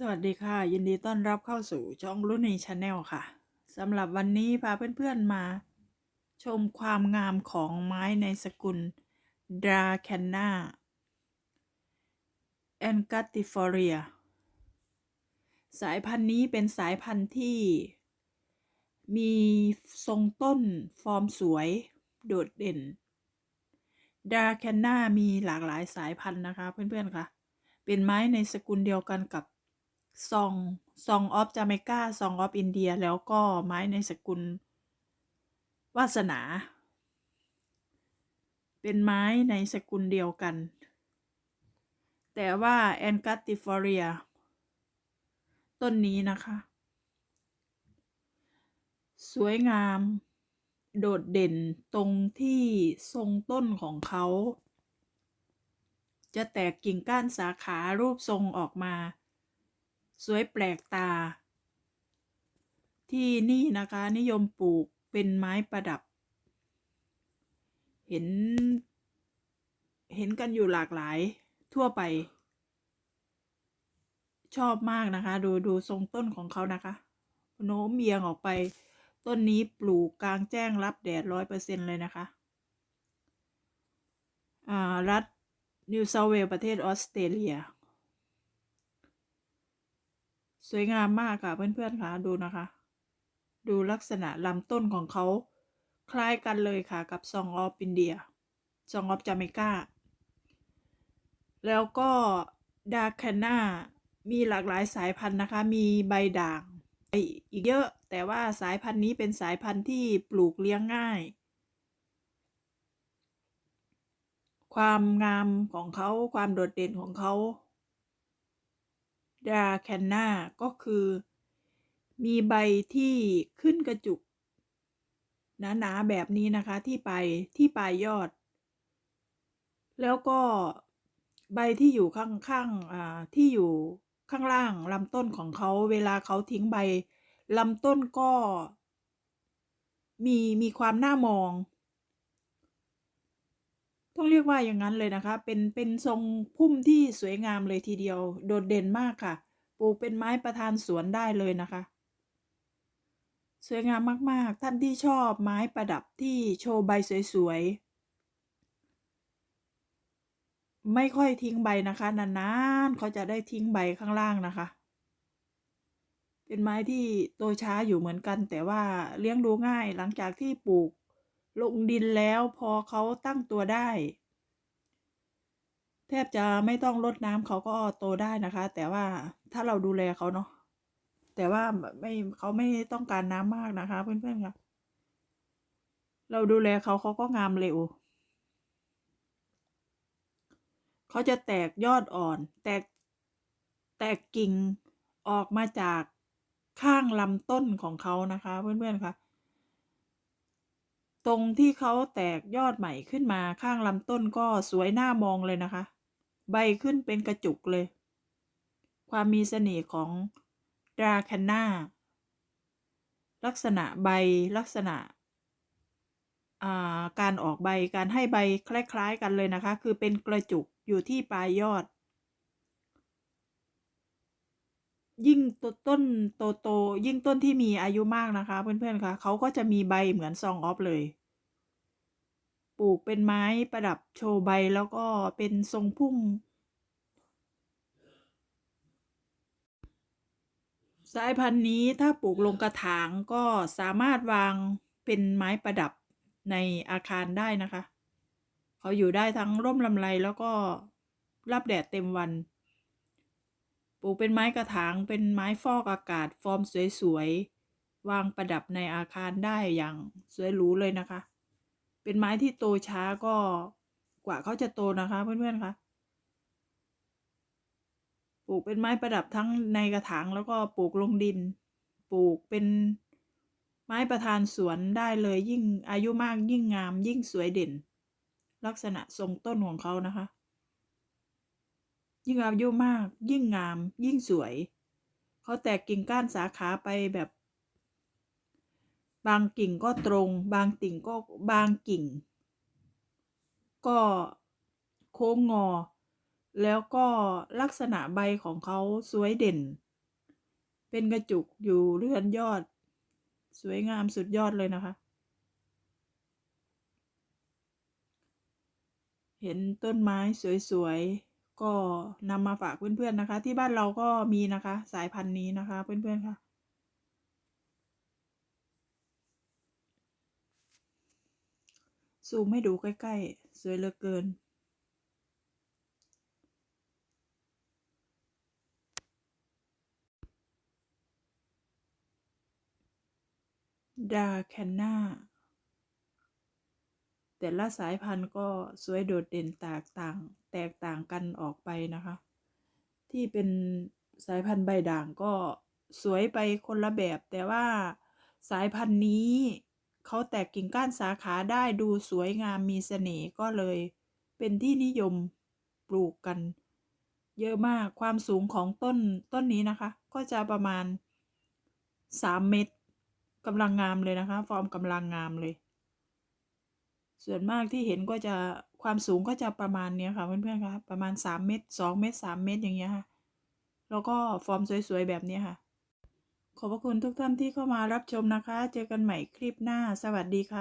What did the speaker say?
สวัสดีค่ะ ยินดีต้อนรับเข้าสู่ช่องรุ่นในชาแนลค่ะสำหรับวันนี้พาเพื่อนๆมา ชมความงามของไม้ในสกุลดราแคนนาแอนกัติฟอเรียสายพันธุ์นี้เป็นสายพันธุ์ที่ มีทรงต้นฟอร์มสวย โดดเด่นดราแคนนามีหลากหลายสายพันธุ์นะคะเพื่อนๆค่ะ เป็นไม้ในสกุลเดียวกันกับ ซองซองออฟจาเมกาซองออฟอินเดียแล้วก็ไม้ในสกุล วาสนา เป็นไม้ในสกุลเดียวกัน แต่ว่าแอนกัตติฟอเรียต้นนี้นะคะ สวยงาม โดดเด่นตรงที่ทรงต้นของเขา จะแตกกิ่งก้านสาขารูปทรงออกมา สวยแปลกตา ที่นี่นะคะนิยมปลูกเป็นไม้ประดับ เห็น เห็นกันอยู่หลากหลายทั่วไป ชอบมากนะคะ ดูดูทรงต้นของเขานะคะ โน้มเอียงออกไป ต้นนี้ปลูกกลางแจ้งรับแดดร้อยเปอร์เซ็นเลยนะคะอ่ารัฐนิวเซาเวลประเทศออสเตรเลีย สวยงามมากค่ะเพื่อนๆค่ะดูนะคะ ดูลักษณะลำต้นของเขาคล้ายกันเลยค่ะกับซองออฟอินเดียซองออฟจาเมกาแล้วก็ดาคาน่ามีหลากหลายสายพันธุ์นะคะ มีใบด่างอีกเยอะ แต่ว่าสายพันธุ์นี้เป็นสายพันธุ์ที่ปลูกเลี้ยงง่าย ความงามของเขาความโดดเด่นของเขา ดาแคนนาก็คือ มีใบที่ขึ้นกระจุกหนาๆแบบนี้นะคะที่ปลายที่ปลายยอด แล้วก็ใบที่อยู่ข้างข้างอ่าที่อยู่ข้างล่างลำต้นของเขาเวลาเขาทิ้งใบลำต้นก็ มีมีความน่ามอง ต้องเรียกว่าอย่างนั้นเลยนะคะ เป็นเป็นทรงพุ่มที่สวยงามเลยทีเดียว โดดเด่นมากค่ะ ปลูกเป็นไม้ประธานสวนได้เลยนะคะ สวยงามมากๆ ท่านที่ชอบไม้ประดับที่โชว์ใบสวยๆ ไม่ค่อยทิ้งใบนะคะ นานๆเขาจะได้ทิ้งใบข้างล่างนะคะ เป็นไม้ที่โตช้าอยู่เหมือนกัน แต่ว่าเลี้ยงดูง่ายหลังจากที่ปลูก ลงดินแล้วพอเขาตั้งตัวได้ แทบจะไม่ต้องรดน้ำเขาก็โตได้นะคะ แต่ว่าถ้าเราดูแลเขาเนาะแต่ว่าไม่เขาไม่ต้องการน้ำมากนะคะ เพื่อนๆค่ะเราดูแลเขาเขาก็งามเร็วเขาจะแตกยอดอ่อน แตกแตกกิ่งออกมาจากข้างลำต้นของเขานะคะ เพื่อนๆค่ะ ตรงที่เขาแตกยอดใหม่ขึ้นมาข้างลำต้นก็สวยน่ามองเลยนะคะ ใบขึ้นเป็นกระจุกเลย ความมีเสน่ห์ของดราแคนนาลักษณะใบลักษณะการออกใบการให้ใบคล้ายๆกันเลยนะคะ คือเป็นกระจุกอยู่ที่ปลายยอด ยิ่งต้นโตโตยิ่งต้นที่มีอายุมากนะคะ เพื่อนๆคะเขาก็จะมีใบเหมือนซองออฟเลย ปลูกเป็นไม้ประดับโชว์ใบแล้วก็เป็นทรงพุ่ม สายพันธุ์นี้ถ้าปลูกลงกระถางก็สามารถวางเป็นไม้ประดับในอาคารได้นะคะ เขาอยู่ได้ทั้งร่มลำไรแล้วก็รับแดดเต็มวัน ปลูกเป็นไม้กระถางเป็นไม้ฟอกอากาศฟอร์มสวยๆ วางประดับในอาคารได้อย่างสวยหรูเลยนะคะ เป็นไม้ที่โตช้าก็กว่าเขาจะโตนะคะเพื่อนๆคะปลูกเป็นไม้ประดับทั้งในกระถางแล้วก็ปลูกลงดิน ปลูกเป็นไม้ประธานสวนได้เลยยิ่งอายุมากยิ่งงาม ยิ่งสวยเด่น ลักษณะทรงต้นของเขานะคะ ยิ่งอายุมาก ยิ่งงาม ยิ่งสวย เขาแตกกิ่งก้านสาขาไปแบบ บางกิ่งก็ตรง บางติ่งก็บางกิ่ง ก็โค้งงอ แล้วก็ลักษณะใบของเขาสวยเด่น เป็นกระจุกอยู่เรือนยอด สวยงามสุดยอดเลยนะคะ เห็นต้นไม้สวยๆ ก็นำมาฝากเพื่อนๆนะคะ ที่บ้านเราก็มีนะคะ สายพันธุ์นี้นะคะเพื่อนๆค่ะ ซูมให้ดูใกล้ ๆ สวยเหลือเกิน ดาแคนนาแต่ละสายพันธุ์ก็สวยโดดเด่นแตกต่าง แตกต่างกันออกไปนะคะ ที่เป็นสายพันธุ์ใบด่างก็สวยไปคนละแบบ แต่ว่าสายพันธุ์นี้ เขาแตกกิ่งก้านสาขาได้ดูสวยงามมีเสน่ห์ก็เลย เป็นที่นิยมปลูกกัน เยอะมากความสูงของต้นต้นนี้นะคะ ก็จะประมาณ 3 เมตรกำลังงามเลยนะคะ ฟอร์มกำลังงามเลย ส่วนมากที่เห็นก็จะความสูงก็จะประมาณเนี้ยค่ะเพื่อนๆคะประมาณ 3 เมตร 2 เมตร 3 เมตรอย่างเงี้ยค่ะ แล้วก็ฟอร์มสวยๆแบบเนี้ยค่ะ ขอบพระคุณทุกท่านที่เข้ามารับชมนะคะ เจอกันใหม่คลิปหน้า สวัสดีค่ะ